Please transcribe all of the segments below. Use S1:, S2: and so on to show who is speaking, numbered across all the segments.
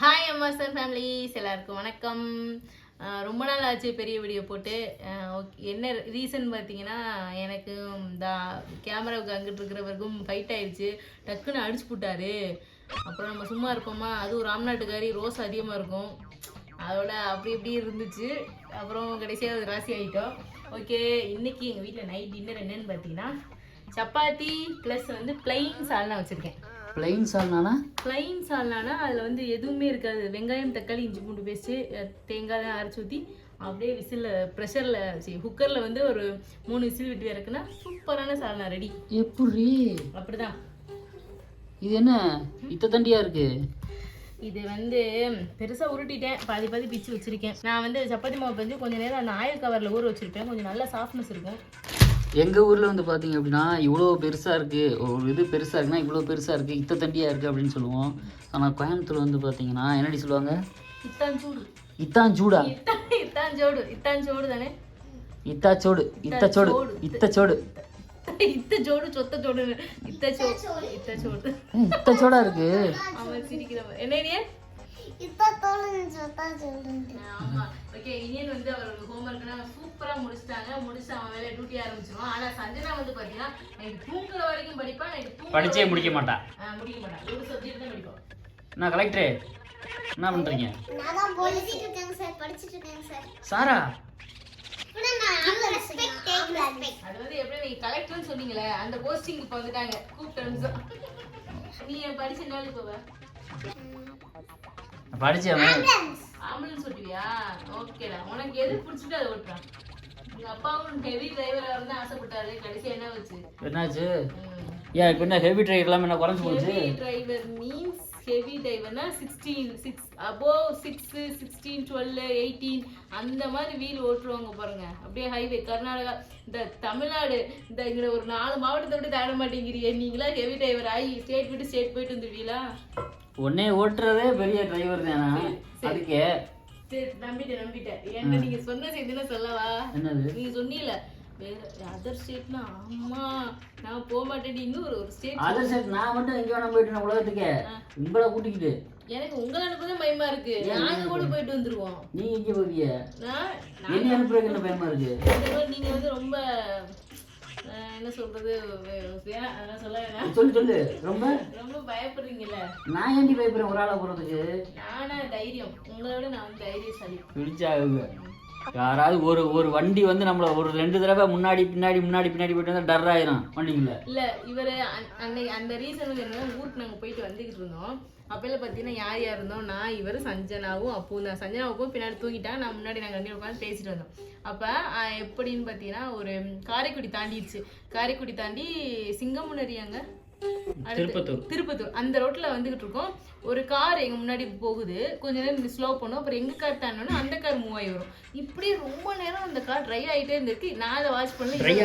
S1: Hi அம்மாசன் families எல்லாருக்கும் வணக்கம். ரொம்ப நாள் ஆச்சு பெரிய வீடியோ போட்டு. ஓகே என்ன ரீசன் பார்த்தீங்கன்னா எனக்கு இந்த கேமராவுக்கு அங்கிட்டு இருக்கிறவருக்கும் ஃபைட் ஆயிடுச்சு டக்குன்னு அடிச்சு போட்டாரு. அப்புறம் நம்ம சும்மா இருப்போமா? அதுவும் ராம்நாட்டுக்காரி ரோஸ் அதிகமாக இருக்கும். அதோட அப்படி இப்படி இருந்துச்சு. அப்புறம் கடைசியாக அது ராசி ஆகிட்டோம் ஓகே இன்னைக்கு எங்கள் வீட்டில் நைட் டின்னர் என்னன்னு பார்த்தீங்கன்னா சப்பாத்தி ப்ளஸ் வந்து பிளைன் சால்னா வச்சுருக்கேன்.
S2: பிளைன் சால்னானா
S1: ப்ளைன் சால்னானா அதில் வந்து எதுவுமே இருக்காது. வெங்காயம் தக்காளி இஞ்சி பூண்டு பேஸ்ட்டு தேங்காய் அரைச்சி ஊற்றி அப்படியே விசிலில் ப்ரெஷரில் சரி குக்கரில் வந்து ஒரு மூணு விசில் விட்டு இறக்குனா சூப்பரான சால்னா ரெடி
S2: எப்படி?
S1: அப்படிதான்.
S2: இது என்ன? இத்த தண்டியா இருக்கு?
S1: இது வந்து பெருசாக உருட்டிட்டேன். பாதி பாதி பிச்சு வச்சுருக்கேன். நான் வந்து சப்பாத்தி மாவு வந்து கொஞ்சம் நேரம் அந்த ஆயில் கவரில் ஊற வச்சுருப்பேன். கொஞ்சம் நல்ல சாஃப்ட்னஸ் இருக்கும்.
S2: எங்க ஊர்ல வந்து பாத்தீங்க அப்படின்னா இவ்வளோ பெருசா இருக்கு. ஒரு இது பெருசா இருக்குன்னா இவ்வளோ பெருசா இருக்கு. இத்த தண்டியா இருக்கு அப்படின்னு சொல்லுவோம். ஆனா கோயம்புத்தூர் வந்து பாத்தீங்கன்னா என்னடி சொல்லுவாங்க?
S1: இத்தான் சூடு
S2: இத்தான் சூடா
S1: இத்தான் இத்தான் சோடு இத்தான் சோடு தானே?
S2: இத்தா சோடு இத்த சோடு இத்த சோடு
S1: இத்த ஜோடு சொத்த ஜோடு இத்த சோடு இத்த சோடு
S2: ஏய், இத்த சோடா இருக்கு.
S1: அவன் சிரிக்கிறவன். என்ன ஓகே இனியன் வந்து அவரோட ஹோம்ஒர்க்லாம் சூப்பரா முடிச்சிட்டாங்க. முடிச்சு அவன் வேலையை டியூட்டி ஆரம்பிச்சிருவான். ஆனா சஞ்சனா வந்து பாத்தீங்கன்னா நைட்டு தூங்குற வரைக்கும் படிப்பான் நைட்டு தூங்க
S2: படிச்சே முடிக்க மாட்டா
S1: ஆ, முடிக்க மாட்டான். ஒரு சப்ஜெக்ட் தான் படிப்பான்.
S2: நான் கலெக்டரே என்ன பண்றீங்க?
S3: சார் படிச்சிட்டு இருக்கேங்க சார்.
S2: சாரா?
S3: கூட நான் நல்ல ரெஸ்பெக்ட் டேக்
S1: அது வந்து எப்படி நீங்க கலெக்டர்னு சொன்னீங்களே அந்த போஸ்டிங் இப்போ வந்துட்டாங்க. கூப்பிட்ட நீ படிச்ச நாள் போவ
S2: படிச்சேன்
S1: ஆம்புலன்ஸ். ஓட்டுவியா? ஓகேடா. உனக்கு எது பிடிச்சிட்டு அதை ஓட்டுறான் உங்க அப்பாவும் ஹெவி டிரைவரா இருந்தா ஆசைப்பட்டாரு. கடைசி என்ன வச்சு
S2: என்னாச்சு? ஏன் இப்போ என்ன ஹெவி ட்ரை எல்லாமே என்ன குறைஞ்சு போச்சு?
S1: Heavy driver means heavy டிரைவர்னா sixteen six above six sixteen twelve eighteen அந்த மாதிரி வீல் ஓட்டுருவாங்க பாருங்க. அப்படியே ஹைவே கர்நாடகா இந்த தமிழ்நாடு இந்த இங்கே ஒரு நாலு மாவட்டத்தை விட்டு தாண்ட மாட்டேங்கிறீங்க நீங்களா ஹெவி டிரைவர் ஆகி ஸ்டேட் விட்டு ஸ்டேட் போயிட்டு வந்துருவீங்களா
S2: உன்னே ஓட்டுறதே பெரிய டிரைவர் தானா? அதுக்கே?
S1: சரி நம்பிட்டேன் நம்பிட்டேன். என்ன நீங்க சொன்ன செய்தினா சொல்லவா?
S2: என்னது?
S1: நீங்க சொன்னீல அதர் ஸ்டேட்னா ஆமா நான் போக மாட்டேன். இன்னும் ஒரு ஒரு ஸ்டேட்
S2: அதர் சைட் நான் மட்டும் எங்க வேணா போயிட்டு உலகத்துக்கே. உங்களை கூட்டிக்கிட்டு.
S1: எனக்கு உங்களை அனுப்பதான் பயமா இருக்கு. நாங்க கூட போயிட்டு வந்துருவோம்.
S2: நீங்க எங்க போவீங்க
S1: நான்
S2: என்ன அனுப்புறதுக்கு என்ன பயமா இருக்கு?
S1: நீங்க வந்து ரொம்ப என்ன சொல்றது? அதெல்லாம் சொல்ல வேணாம்
S2: சொல்லு சொல்லு. ரொம்ப?
S1: ரொம்ப பயப்படுறீங்கல்ல.
S2: நான் ஏண்டி பயப்படுறேன்? ஒரு ஆளா போறதுக்கு?
S1: நானா தைரியம். உங்களை விட நான் வந்து தைரியசாலி.
S2: பிடிச்சாகுங்க. யாராவது ஒரு ஒரு வண்டி வந்து நம்மள ஒரு ரெண்டு தடவை முன்னாடி பின்னாடி முன்னாடி பின்னாடி போயிட்டு வந்தா டர் ஆயிரும். வண்டிக்குள்ள.
S1: இல்ல இவரு அன்னைக்கு அந்த ரீசன் என்ன ஊருக்கு நாங்க போயிட்டு வந்துகிட்டு இருந்தோம். அப்பல பார்த்தீங்கன்னா யார் யார் இருந்தோம்? நான் இவர் சஞ்சனாவும் அப்பவும் தான் சஞ்சனாவுக்கும் பின்னாடி தூங்கிட்டா நான் முன்னாடி நாங்கள் ரெண்டு உட்காந்து பேசிட்டு வந்தோம். அப்போ எப்படின்னு பார்த்தீங்கன்னா ஒரு காரைக்குடி தாண்டிடுச்சு. காரைக்குடி தாண்டி சிங்கமுனரியாங்க
S2: திருப்பத்தூர்.
S1: திருப்பத்தூர். அந்த ரோட்ல வந்துகிட்டு இருக்கோம். ஒரு கார் எங்க முன்னாடி போகுது. கொஞ்ச நேரம் ஸ்லோ பண்ணும். அப்புறம் எங்க கார் தாண்டோன்னா அந்த கார் மூவ் ஆகி வரும். இப்படி ரொம்ப நேரம் அந்த கார் ட்ரைவ் ஆகிட்டே இருந்திருக்கு. நான் அதை வாட்ச் பண்ணல.
S2: ட்ரை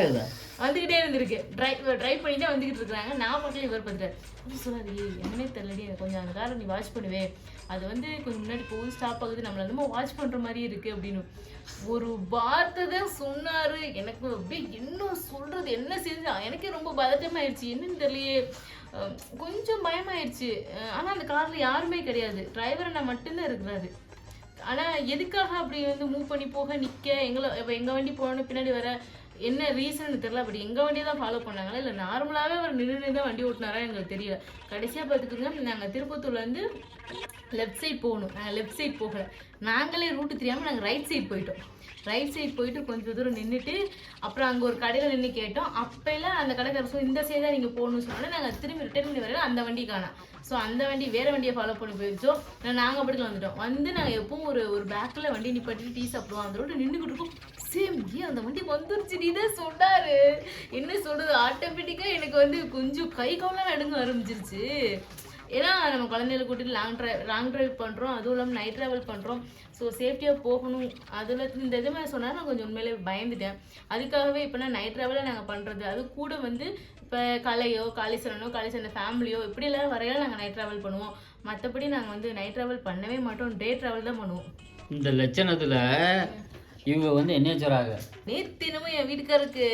S1: வந்துகிட்டே இருந்திருக்கு. ட்ரைவ் ட்ரைவ் பண்ணிட்டே வந்துகிட்டு இருக்காங்க நான் மட்டும் இவர் பண்ணுறேன் சொல்லாது என்னன்னே எனக்கு கொஞ்சம் அந்த காரை நீ வாட்ச் பண்ணுவே. அது வந்து கொஞ்சம் முன்னாடி போகுது ஸ்டாப் ஆகுது. நம்மளை நம்ம வாட்ச் பண்ணுற மாதிரி இருக்கு அப்படின்னு. ஒரு வார்த்தை தான் சொன்னாரு. எனக்கு அப்படியே இன்னும் சொல்றது என்ன செஞ்சு எனக்கே ரொம்ப பதட்டமாயிடுச்சு என்னன்னு தெரியலையே. கொஞ்சம் பயமாயிடுச்சு ஆனால் அந்த காரில் யாருமே கிடையாது. டிரைவர் அண்ணா மட்டும்தான் இருக்கிறாரு. ஆனால் எதுக்காக அப்படி வந்து மூவ் பண்ணி போக நிற்க எங்களை எங்கள் வண்டி போகணும் பின்னாடி வர என்ன ரீசன் தெரியல பட் எங்க வண்டியை தான் ஃபாலோ பண்ணாங்களா? இல்ல நார்மலாவே அவர் நின்று தான் வண்டி ஓட்டினாரா எங்களுக்கு தெரியல. கடைசியா பார்த்துக்கோங்க நாங்க திருப்பத்தூர்ல இருந்து லெஃப்ட் சைட் போகணும். நாங்கள் லெஃப்ட் சைட் போகல. நாங்களே ரூட்டு தெரியாம நாங்க ரைட் சைட் போயிட்டோம். ரைட் சைட் போயிட்டு கொஞ்சம் தூரம் நின்றுட்டு அப்புறம் அங்கே ஒரு கடையில் நின்று கேட்டோம். அப்போல்லாம் அந்த கடைக்காரர் சொல்லி இந்த சைடு தான் நீங்கள் போகணும்னு சொன்னால் நாங்கள் திரும்பி ரிட்டர்ன் பண்ணி வரையில அந்த வண்டி காணோம் ஸோ அந்த வண்டி வேறு வண்டியை ஃபாலோ பண்ணி போயிடுச்சோம் நாங்கள் அப்படிக்கு வந்துட்டோம். வந்து நாங்கள் எப்பவும் ஒரு ஒரு பேக்கில் வண்டி நிப்பாட்டிட்டு டீ சாப்பிடுவோம். அந்த ரோட்டு நின்றுக்கிட்டு இருக்கோம். சேம் ஏன் அந்த வண்டி வந்துருச்சு? நீ தான் சொன்னாரு. என்ன சொல்றது? ஆட்டோமேட்டிக்காக எனக்கு வந்து கொஞ்சம் கை காலம் நடுங்க ஆரம்பிச்சிருச்சு. ஏன்னா நம்ம குழந்தைகளை கூட்டிட்டு லாங் ட்ரைவ் லாங் ட்ரைவ் பண்ணுறோம் அதுவும் இல்லாமல் நைட் ட்ராவல் பண்ணுறோம் ஸோ சேஃப்டியாக போகணும். அதில் இந்த இது மாதிரி சொன்னால் நான் கொஞ்சம் உண்மையிலே பயந்துட்டேன். அதுக்காகவே இப்போ நான் நைட் ட்ராவலில் நாங்கள் பண்ணுறது அது கூட வந்து இப்போ கலையோ காளீஸ்வரனோ காளீஸ்வரன் ஃபேமிலியோ இப்படிலாம் வரையில நாங்கள் நைட் ட்ராவல் பண்ணுவோம். மற்றபடி நாங்கள் வந்து நைட் ட்ராவல் பண்ணவே மாட்டோம். டே ட்ராவல் தான் பண்ணுவோம்.
S2: இந்த லட்சணத்தில் இவங்க வந்து என்ன சொல்றாங்க?
S1: நேத்தினமும் என் வீட்டுக்காருக்கு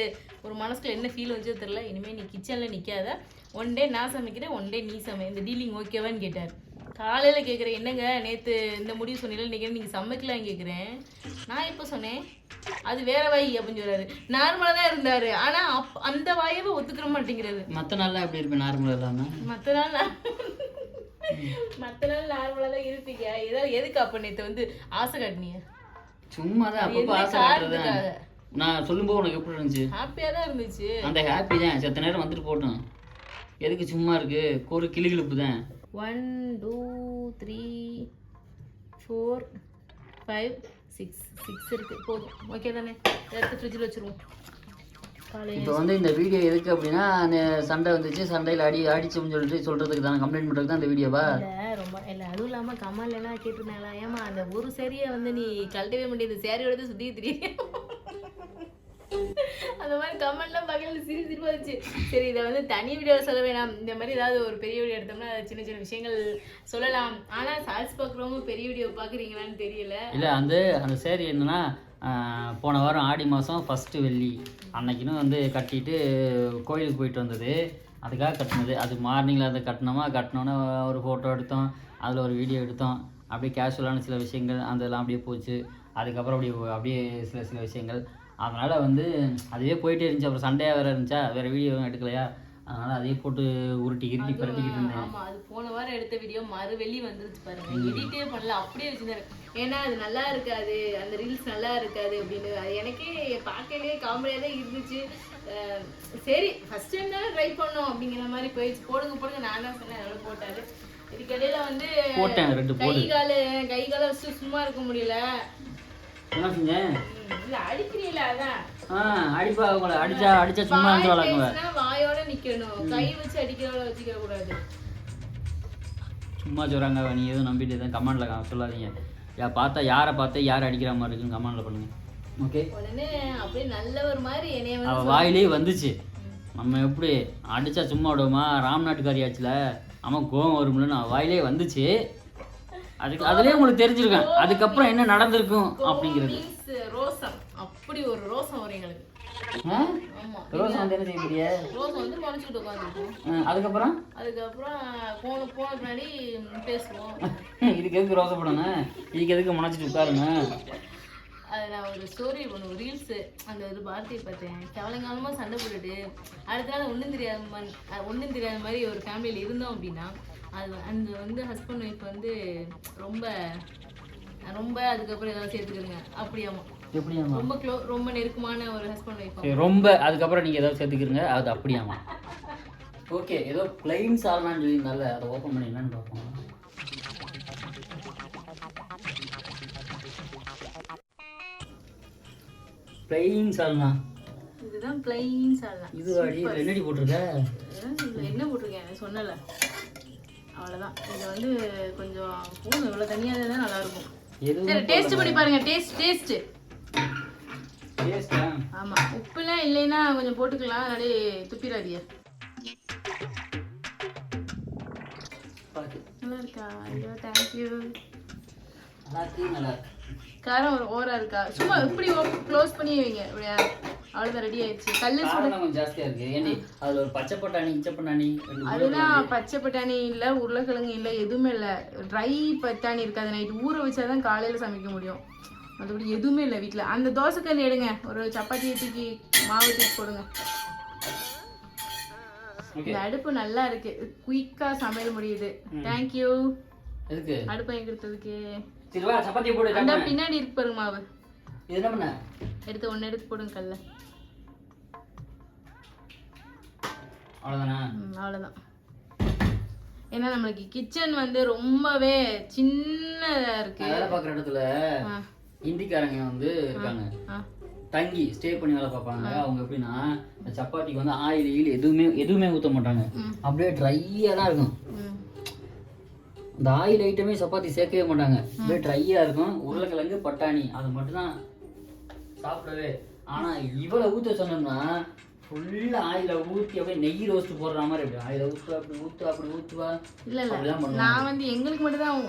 S1: ஒரு மனசுக்குள்ள என்ன ஃபீல் வச்சோ தெரியல. இனிமேல் நீ கிச்சனில் நிற்காத ஒன் டே நான் சமைக்கிறேன் ஒன் டே நீ சமை. இந்த டீலிங் ஓகேவான்னு கேட்டார். காலையில் கேட்குறேன் என்னங்க நேற்று இந்த முடிவு சொன்னீங்க இன்னைக்கு நீங்கள் சமைக்கலாம் கேட்குறேன் நான் எப்போ சொன்னேன்? அது வேற வாய் அப்படின்னு சொல்றாரு. நார்மலாக தான் இருந்தார். ஆனால் அப் அந்த வாயவே ஒத்துக்கிற மாட்டேங்கிறது
S2: மற்ற நாள்லாம் எப்படி இருப்பேன் நார்மல் இல்லாமல்
S1: மற்ற நாள் மற்ற நாள் நார்மலாக தான் இருப்பீங்க. ஏதாவது எதுக்கு அப்போ நேற்று வந்து ஆசை காட்டினீங்க?
S2: சும்மா தான் அப்பப்போ
S1: என்ன
S2: ஆசை காட்டுறது
S1: காரணத்துக்காக?
S2: நான் சொல்லும்போது உனக்கு எப்படி இருந்துச்சு?
S1: ஹாப்பியாக தான் இருந்துச்சு.
S2: அந்த ஹாப்பி தான். செத்த நேரம் வந்துட்டு போட்டோம். எதுக்கு சும்மா இருக்கு? ஒரு கிளுகிழுப்பு தான்
S1: one two three four five six six இருக்கு. போதும். ஓகே தானே? எடுத்து ஃப்ரிட்ஜில் வச்சுருவோம்.
S2: இப்போ வந்து இந்த வீடியோ எதுக்கு அப்படின்னா அந்த சண்டை வந்துச்சு சண்டையில் அடி அடிச்சோம்னு சொல்லிட்டு சொல்றதுக்கு தான் கம்ப்ளைண்ட் பண்ணுறதுக்கு தான் இந்த வீடியோவா?
S1: ரொம்ப இல்லை அதுவும் இல்லாமல் கமல்லாம் கேட்டிருந்தாங்களா? ஏமா அந்த ஒரு சேரியை வந்து நீ கழட்டவே முடியாது சேரியோட சுற்றி தெரியும் அந்த மாதிரி கமெண்ட்லாம் பார்க்கல சிரி சிரிப்பா இருந்துச்சு. சரி இதை வந்து தனி வீடியோவில் சொல்ல வேணாம். இந்த மாதிரி ஏதாவது ஒரு பெரிய வீடியோ எடுத்தோம்னா சின்ன சின்ன விஷயங்கள் சொல்லலாம். ஆனால் சால்ஸ் பார்க்குறவங்க பெரிய வீடியோ பார்க்குறீங்களான்னு தெரியல.
S2: இல்லை அந்த அந்த சேரீ என்னன்னா போன வாரம் ஆடி மாதம் ஃபஸ்ட்டு வெள்ளி. அன்னைக்குன்னு வந்து கட்டிட்டு கோயிலுக்கு போயிட்டு வந்தது. அதுக்காக கட்டினது. அது மார்னிங்கில் அதை கட்டினோமா கட்டினோன்னே ஒரு ஃபோட்டோ எடுத்தோம். அதில் ஒரு வீடியோ எடுத்தோம். அப்படியே கேஷுவலான சில விஷயங்கள் அதெல்லாம் அப்படியே போச்சு. அதுக்கப்புறம் அப்படியே அப்படியே சில சில விஷயங்கள். அதனால் வந்து அதுவே போயிட்டே இருந்துச்சு. அப்புறம் சண்டையாக வேறு இருந்துச்சா? வேறு வீடியோ எடுக்கலையா? அதனால் அதையே போட்டு உருட்டி கிருட்டி பரட்டிக்கிட்டு இருந்தேன்.
S1: ஆமா அது போன வாரம் எடுத்த வீடியோ மறு வெள்ளி வந்துருச்சு பாருங்க. எடிட்டே பண்ணல அப்படியே வச்சிருந்தாரு ஏன்னா அது நல்லா இருக்காது அந்த ரீல்ஸ் நல்லா இருக்காது அப்படின்னு. அது எனக்கே பார்க்கலே காமெடியாக தான் இருந்துச்சு. சரி ஃபர்ஸ்ட் டைம் தானே ட்ரை பண்ணோம் அப்படிங்கிற மாதிரி போயிடுச்சு. போடுங்க போடுங்க. நான் தான் சொன்னேன் அதனால போட்டாரு. இதுக்கடையில வந்து
S2: போட்டேன் ரெண்டு
S1: கை கால கை காலை வச்சு சும்மா இருக்க முடியல.
S2: என்ன செஞ்சேன்
S1: ம், இல்ல அடிக்கிறீங்களா அதான்.
S2: அடிப்பா அவங்கள. அடிச்சா அடிச்சா சும்மா இருந்து வளர்க்குவ
S1: பேசினா வாயோட நிக்கணும். கை வச்சு அடிக்கிறவள வச்சுக்க கூடாது.
S2: சும்மா சொல்கிறாங்க நீ எதுவும் நம்பிட்டு எதுவும் கமெண்டில் சொல்லாதீங்க. யா பார்த்தா யாரை பார்த்து யார் அடிக்கிற மாதிரி இருக்குன்னு கமெண்டில் பண்ணுங்க. ஓகே?
S1: உடனே அப்படியே நல்லவர் மாதிரி என்னைய வந்து
S2: அவள் வாயிலே வந்துச்சு. நம்ம எப்படி அடிச்சா சும்மா விடுவோமா? ராம்நாட்டுக்காரி ஆச்சுல. அவன் கோவம் வரும்லன்னு அவள் வாயிலே வந்துச்சு. அதுக்கு அதுலேயே உங்களுக்கு தெரிஞ்சிருக்கேன் அதுக்கப்புறம் என்ன நடந்திருக்கும் அப்படிங்கிறது.
S1: அப்படி ஒரு ரோசம் வரும் எங்களுக்கு.
S2: ரோஸ் வந்து என்ன செய்ய
S1: வந்து முளைச்சிட்டு உட்காந்துருக்கோம்
S2: அதுக்கப்புறம்?
S1: அதுக்கப்புறம் போன போன பின்னாடி பேசுவோம்.
S2: இதுக்கு எதுக்கு ரோசப்படணும் இதுக்கு எதுக்கு முனைச்சிட்டு உட்காருங்க
S1: அது நான் ஒரு ஸ்டோரி ஒன்று ரீல்ஸு அந்த ஒரு வார்த்தையை பார்த்தேன். கவலைங்காலமாக சண்டை போட்டுட்டு அடுத்த நாள் ஒன்றும் தெரியாத மாதிரி ஒன்றும் தெரியாத மாதிரி ஒரு ஃபேமிலியில் இருந்தோம் அப்படின்னா அது அந்த வந்து ஹஸ்பண்ட் ஒய்ஃப் வந்து ரொம்ப ரொம்ப அதுக்கப்புறம் ஏதாவது சேர்த்துக்கிடுங்க. அப்படியாமா.
S2: எப்படி ஆமா
S1: ரொம்ப க்ளோ ரொம்ப நெருக்கமான ஒரு ஹஸ்பண்ட் ஒய்ஃப்
S2: ரொம்ப அதுக்கப்புறம் நீங்கள் ஏதாவது சேர்த்துக்கிறீங்க அது அப்படியாமா ஓகே ஏதோ பிளைன் சால்னான்னு சொல்லியிருந்தால அதை ஓப்பன் பண்ணி என்னன்னு பார்ப்போம். பிளைன் சால்னா
S1: இதுதான் பிளைன் சாலா
S2: இது அடி என்னடி போட்டிருக்க?
S1: என்ன போட்டிருக்கேன்? சொன்னல அவ்வளோதான் இது வந்து கொஞ்சம் போதும் இவ்வளோ தனியாக இருந்தால் நல்லா இருக்கும்.
S2: எதுவும்
S1: சரி டேஸ்ட் பண்ணி பாருங்க டேஸ்ட் டேஸ்டா ஆமா. உப்புலாம் இல்லைன்னா கொஞ்சம் போட்டுக்கலாம். அதனாலே
S2: பார்த்து
S1: நல்லா இருக்கா ஐயோ தேங்க்யூ காரம் ஒரு ஓரா இருக்கா? சும்மா இப்படி க்ளோஸ் பண்ணி வைங்க. இப்படியா அவ்வளோதான் ரெடி ஆயிடுச்சு. கல்லு சுட
S2: ஜாஸ்தியா இருக்கு. ஏண்டி? அதுல ஒரு பச்சை பட்டாணி இச்ச பட்டாணி.
S1: அதெல்லாம் பச்சை பட்டாணி இல்லை உருளைக்கிழங்கு இல்லை எதுவுமே இல்லை. ட்ரை பட்டாணி இருக்காது. நைட்டு ஊற வச்சாதான் காலையில் சமைக்க முடியும். மற்றபடி எதுவுமே இல்லை வீட்டில் அந்த தோசைக்கல் எடுங்க. ஒரு சப்பாத்தி தூக்கி மாவு தூக்கி போடுங்க. இந்த அடுப்பு நல்லா இருக்கு. குயிக்காக சமையல் முடியுது. தேங்க்யூ அடுப்பு
S2: சரி வா சப்பாத்தி போடு
S1: அந்த. பின்னாடி இருக்கு பாருங்க மாவு.
S2: இது என்ன பண்ண?
S1: எடுத்து ஒன்று எடுத்து போடுங்க கல்ல.
S2: அவ்வளோதானா
S1: ம், அவ்வளவுதான். ஏன்னா நம்மளுக்கு கிச்சன் வந்து ரொம்பவே சின்னதா இருக்கு.
S2: வேலை பார்க்குற இடத்துல
S1: ஆ,
S2: ஹிந்திக்காரங்க வந்து இருக்காங்க. தங்கி ஸ்டே பண்ணி வேலை பார்ப்பாங்க. அவங்க எப்படின்னா சப்பாத்திக்கு வந்து ஆயில் ஈல் எதுவுமே எதுவுமே ஊற்ற மாட்டாங்க. அப்படியே ட்ரையாக தான் இருக்கும். இந்த ஆயில் ஐட்டமே சப்பாத்தி சேர்க்கவே மாட்டாங்க. அப்படியே ட்ரையாக இருக்கும். உருளைக்கிழங்கு பட்டாணி அது மட்டும்தான் சாப்பிடவே. ஆனால் இவ்வளோ ஊற்ற சொன்னோம்னா ஃபுல்லாக ஆயில ஊற்றி அப்படியே நெய் ரோஸ்ட் போடுற மாதிரி அப்படி ஆயில ஊற்றுவா அப்படி ஊற்றுவா அப்படி ஊற்றுவா
S1: இல்ல இல்ல. நான் வந்து எங்களுக்கு மட்டும் தான்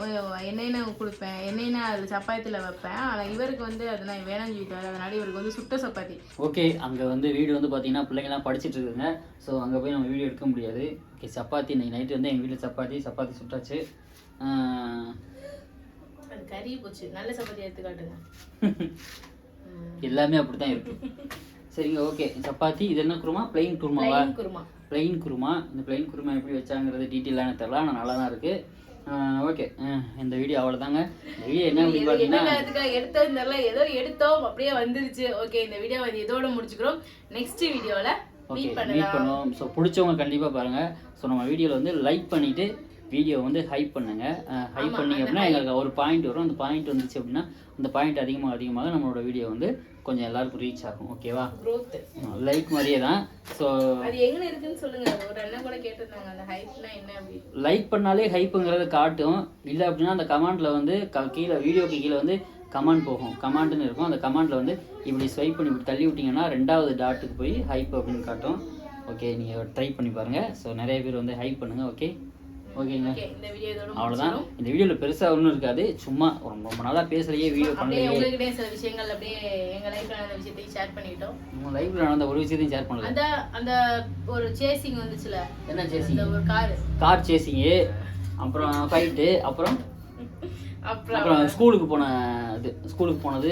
S1: எண்ணெய் கொடுப்பேன். எண்ணெய்னா அதில் சப்பாத்தியில் வைப்பேன். ஆனால் இவருக்கு வந்து அது நான் வேணாம்னு சொல்லிட்டு அதனால இவருக்கு வந்து சுட்ட சப்பாத்தி.
S2: ஓகே அங்கே வந்து வீடு வந்து பார்த்தீங்கன்னா பிள்ளைங்கலாம் படிச்சிட்டு இருக்குங்க. ஸோ அங்கே போய் நம்ம வீடியோ எடுக்க முடியாது. ஓகே சப்பாத்தி இன்னைக்கு நைட்டு வந்து எங்கள் வீட்டில் சப்பாத்தி சப்பாத்தி சுட்டாச்சு.
S1: கறி போச்சு. நல்ல சப்பாத்தி எடுத்து காட்டுங்க.
S2: எல்லாமே அப்படித்தான் இருக்கு. சரிங்க ஓகே சப்பாத்தி இது என்ன குருமா? பிளெயின் குருமாவா?
S1: ப்ளைன் குருமா.
S2: பிளெயின் குருமா. இந்த பிளெயின் குருமா எப்படி வச்சாங்கிறது டீட்டெயிலான தெரில ஆனால் நல்லா தான் இருக்கு. ஓகே இந்த வீடியோ அவ்வளோதாங்க இந்த வீடியோ என்ன
S1: என்ன
S2: பார்த்தீங்கன்னா
S1: எடுத்தோம் தெரியல ஏதோ எடுத்தோம் அப்படியே வந்துருச்சு. ஓகே இந்த வீடியோ வந்து இதோட முடிச்சுக்கிறோம். நெக்ஸ்ட் வீடியோல
S2: ஓகே
S1: மீட்
S2: பண்ணுவோம். ஸோ பிடிச்சவங்க கண்டிப்பாக பாருங்கள் ஸோ நம்ம வீடியோவில் வந்து லைக் பண்ணிவிட்டு வீடியோ வந்து ஹைப் பண்ணுங்க. ஹைப் பண்ணீங்க அப்படின்னா எங்களுக்கு ஒரு பாயிண்ட் வரும். அந்த பாயிண்ட் வந்துச்சு அப்படின்னா அந்த பாயிண்ட் அதிகமாக அதிகமாக நம்மளோட வீடியோ வந்து கொஞ்சம் எல்லாருக்கும் ரீச் ஆகும். ஓகேவா லைக் மாதிரியே தான் ஸோ லைக் பண்ணாலே ஹைப்புங்கிறத காட்டும். இல்லை அப்படின்னா அந்த கமெண்ட்ல வந்து க கீழே வீடியோக்கு கீழே வந்து கமெண்ட் போகும். கமெண்ட்னு இருக்கும். அந்த கமெண்ட்ல வந்து இப்படி ஸ்வைப் பண்ணி இப்படி தள்ளி விட்டீங்கன்னா ரெண்டாவது டாட்டுக்கு போய் ஹைப் அப்படின்னு காட்டும். ஓகே நீங்கள் ட்ரை பண்ணி பாருங்கள் ஸோ நிறைய பேர் வந்து ஹைப் பண்ணுங்கள் ஓகே ஓகேங்க. அவ்வளோதான் இந்த வீடியோவில் பெருசாக ஒன்றும் இருக்காது. சும்மா ரொம்ப நாளாக பேசலையே வீடியோ பண்ணலையே.
S1: உங்ககிட்டயே சில விஷயங்கள் அப்படியே எங்க லைஃப்ல நடந்த விஷயத்தையும் ஷேர் பண்ணிட்டோம்.
S2: நம்ம லைஃப்பில் நடந்த ஒரு விஷயத்தையும் ஷேர் பண்ணல.
S1: அந்த அந்த ஒரு சேசிங் வந்துச்சுல.
S2: என்ன சேசிங்
S1: ஒரு கார்
S2: கார் சேசிங்கு அப்புறம் ஃபைட்டு அப்புறம்
S1: அப்புறம்
S2: ஸ்கூலுக்கு போன இது ஸ்கூலுக்கு போனது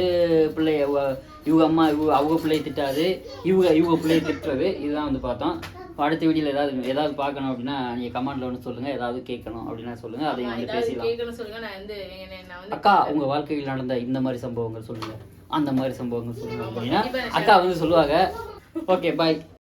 S2: பிள்ளை இவ- இவங்க அம்மா இவங்க அவங்க பிள்ளையை திட்டாது இவங்க இவங்க பிள்ளையை திட்டுறது இதுதான் வந்து பார்த்தோம். அடுத்த வீடியோவில் ஏதாவது ஏதாவது பார்க்கணும் அப்படின்னா நீங்கள் கமெண்ட்ல வந்து சொல்லுங்கள் ஏதாவது கேட்கணும் அப்படின்னா சொல்லுங்கள் அதையும் வந்து
S1: சொல்லுங்க வந்து
S2: அக்கா உங்கள் வாழ்க்கையில் நடந்த இந்த மாதிரி சம்பவங்கள் சொல்லுங்கள் அந்த மாதிரி சம்பவங்கள் சொல்லுங்கள் அப்படின்னா அக்கா வந்து சொல்லுவாங்க. Okay bye